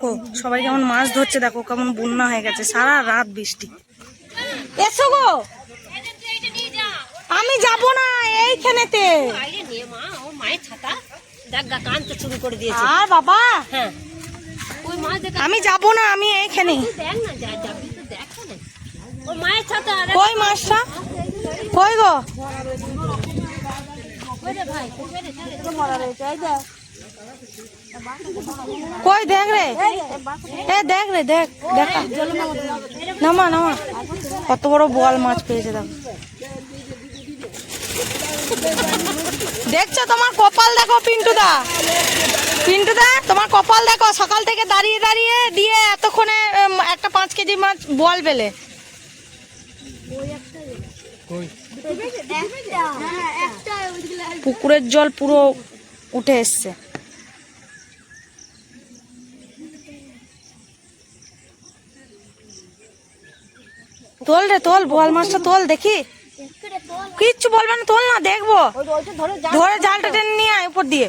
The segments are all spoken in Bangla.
দেখো সবাই কেমন মাছ ধরছে দেখো কেমন বন্যা হয়ে গেছে সারা রাত বৃষ্টি। এসো গো। আমি যাব না এইখানেতে। বাইরে নিয়ে মা ও মায়ের ছাতা দেখ গা কান তো শুরু করে দিয়েছে আর বাবা হ্যাঁ ওই মাছ দেখ আমি যাব না আমি এইখানে। দেখ না যা যাবি তো দেখ না ও মায়ের ছাতা আরে কই মাছটা কই গো ভাই কই, দেখ রে। এ, দেখ রে, দেখ, দেখা। নামা নামা। কত বড় বোয়াল মাছ পেয়েছে, দেখো। দেখছ তোমার কপাল দেখো পিন্টুদা পিন্টুদা তোমার কপাল দেখো, সকাল থেকে দাঁড়িয়ে দাঁড়িয়ে দিয়ে এতক্ষণে একটা পাঁচ কেজি মাছ বোয়াল পেলে। পুকুরের জল পুরো উঠে এসছে। তোল রে তোল বোয়াল মাছটা তোল দেখি। কিচ্ছু বলবে না তোল না দেখব। ধরে জালটা টেনে নিয়ে আয় উপর দিয়ে।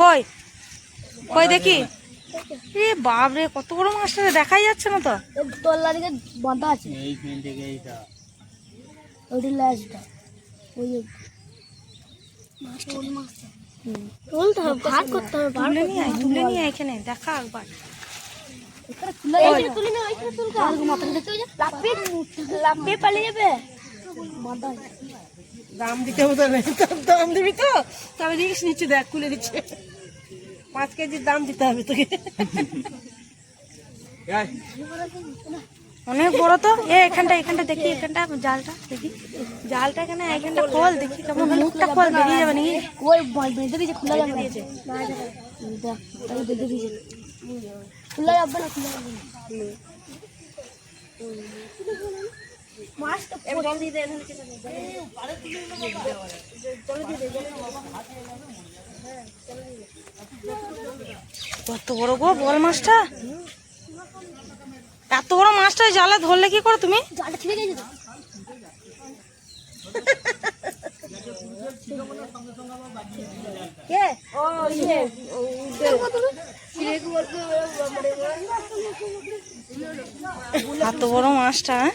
কই? কই দেখি? এ বাপ রে কত বড় মাছটা রে, দেখাই যাচ্ছে না তো। তোল্লা দিকে বাঁধা আছে। ওইটা লাস্টটা ওই তুলতে হবে ভাগ করতে হবে তুলে নিয়ে আয় তুলে নিয়ে আয় এখানে দেখা একবার। দাম দিতে হবে দাম দিবি তো? তবে দেখিস নিচে দেখ খুলে দিচ্ছে। পাঁচ কেজির দাম দিতে হবে তোকে। অনেক বড় তো। এ এখানটা এখানটা দেখি এখানটা জালটা দেখি। জালটা এখানে এখানটা খোল দেখি। কেমন মুখটা খোল বেরিয়ে যাবে নাকি? ওই বল বেঁধে দিয়েছে খোলা যাবে। না দেখ বেঁধে দিয়েছে। খোলা যাবে না খোলা যাবে কত বড় গো বল মাছটা। এত বড় মাছটা জালে ধরলে কি করো তুমি? জালে ছিঁড়ে গেছে এত বড় মাছটা হ্যাঁ?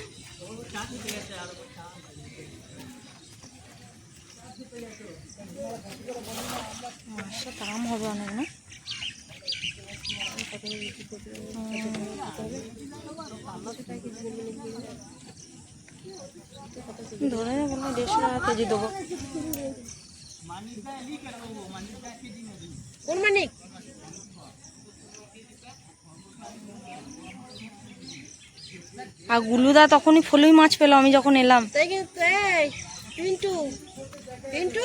মাছটা দাম হবে অনেক না হুম। ধরে নে দেড়শো টাকা কেজি দেবো। কোন মানিক? আর গুলুদা তখনই ফলুই মাছ পেল আমি যখন এলাম। তাই কিন্তু পিন্টু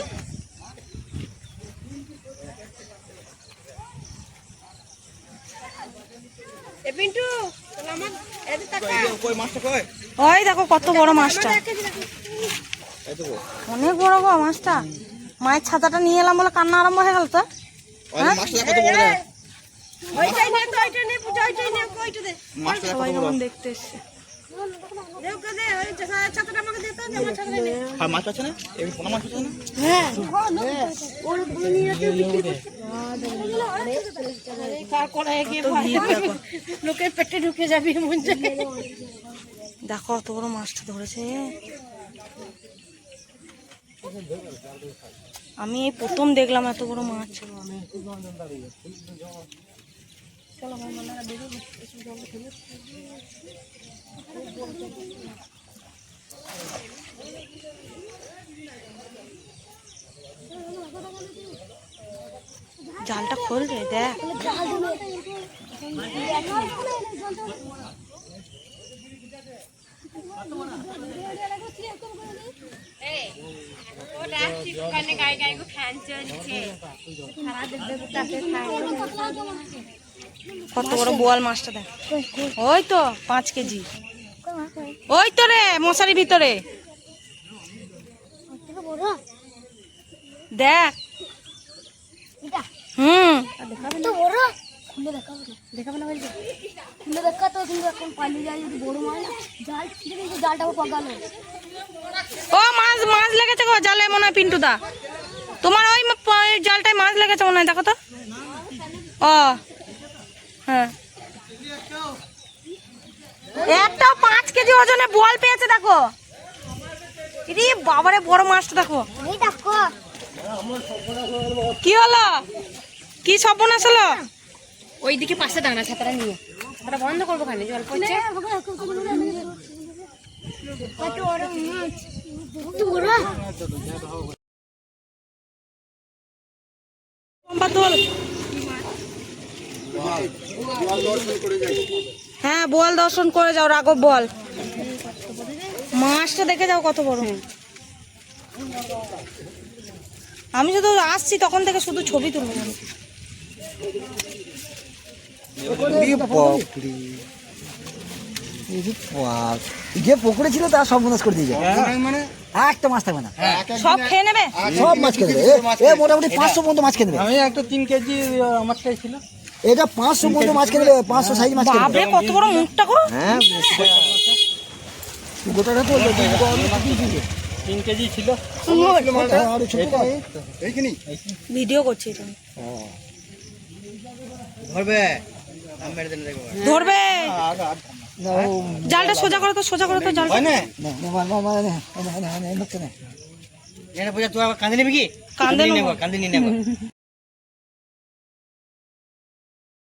পিন্টু? ওই দেখো কত বড় মাছটা। অনেক বড় গো মাছটা। মায়ের ছাতাটা নিয়ে এলাম বলে কান্না আরম্ভ হয়ে গেল তো। দেখতে এসছে। আছে না? লোকের পেটে ঢুকে যাবি মন দেখো অত বড় মাছটা ধরেছে। আমি এই প্রথম দেখলাম এত বড় মাছ। জালটা খোল রে দেখ। কত বড় বোয়াল মাছটা দেখ। ওই তো, পাঁচ কেজি। ওই তো রে, মশারির ভিতরে। দেখ। হুম। খুলে দেখাবো দেখাবো না বলছে? খুলে দেখাতো কিন্তু এখন পালিয়ে যায় যদি বড় মাছ। না জাল কিন্তু জালটাও ও মাছ মাছ লেগেছে গো জালে মনে হয় পিন্টুদা তোমার ওই জালটায় মাছ লেগেছে মনে হয় দেখো তো। ও হ্যাঁ। একটা পাঁচ কেজি ওজনে বল পেয়েছে দেখো। ইরে বাবারে বড় মাছটা দেখো। কি হলো? কি সর্বনাশ আসলো? ওইদিকে পাশে দাঁড়া, ছাতাটা নিয়ে। ওটা বন্ধ করব খানে জল পড়ছে। হ্যাঁ বল দর্শন করে যাও, রাঘব বল মাছটা দেখে যাও কত বড়। আমি শুধু আসছি, তখন থেকে শুধু ছবি তুলবো। যে ছিল তার সব মাছ করে দিয়ে যায়। মানে? একটা মাছ থাকবে না। সব খেয়ে নেবে? সব মাছ খেয়ে দেবে এ- এ মোটামুটি পাঁচশো পর্যন্ত মাছ খেয়ে দেবে আমি একটা তিন কেজি ছিল। এটা পাঁচশো পর্যন্ত মাছ খেয়ে পাঁচশো সাইজ মাছ খেয়ে কত বড় মুখটা গো। হ্যাঁ। গোটাটা তো তিন কেজি ছিল। আরও ছোট মাছ। ভিডিও করছি ধরবে? ধরবে জালটা সোজা করো তো সোজা করো তো জালটা কান্দে নিবি কি কান্দে নেব কান্দে নিয়ে নেব